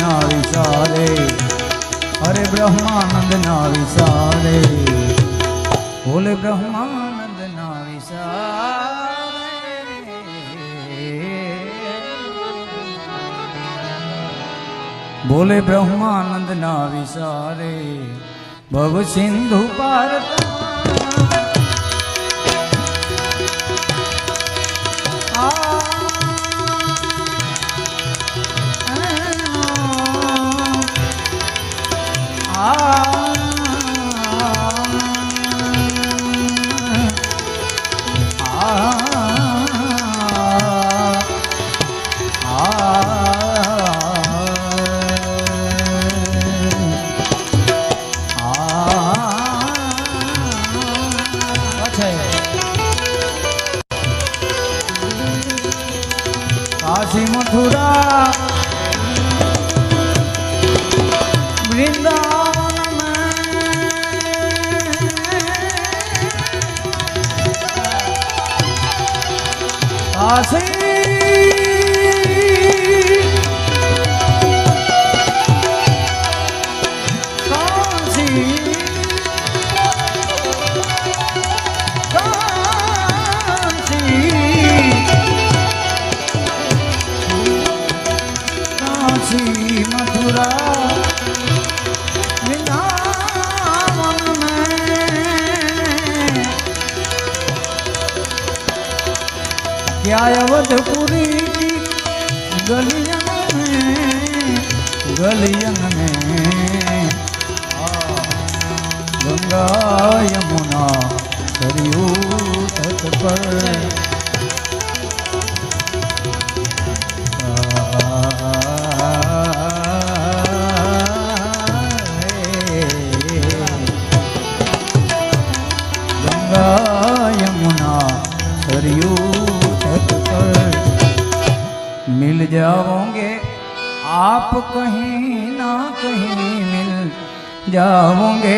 ના વિચારે અરે બ્રહ્માનંદ ના વિચારે ભોલે બ્રહ્માનંદ ના વિચારે ભોલે બ્રહ્માનંદ ના વિચારે ભવ સિંધુ પાર કાશી મથુરા વૃંદાવન. કાશી કાશી તુલસી મથુરા. ક્યાય વધપુરી ગલિયન ગલિયન ગંગા યમુના સરયુ તટ પર. गंगा यमुना सरयू तट पर गंगा यमुना सरयू तट पर मिल जाओगे आप कहीं ना कहीं मिल जाओगे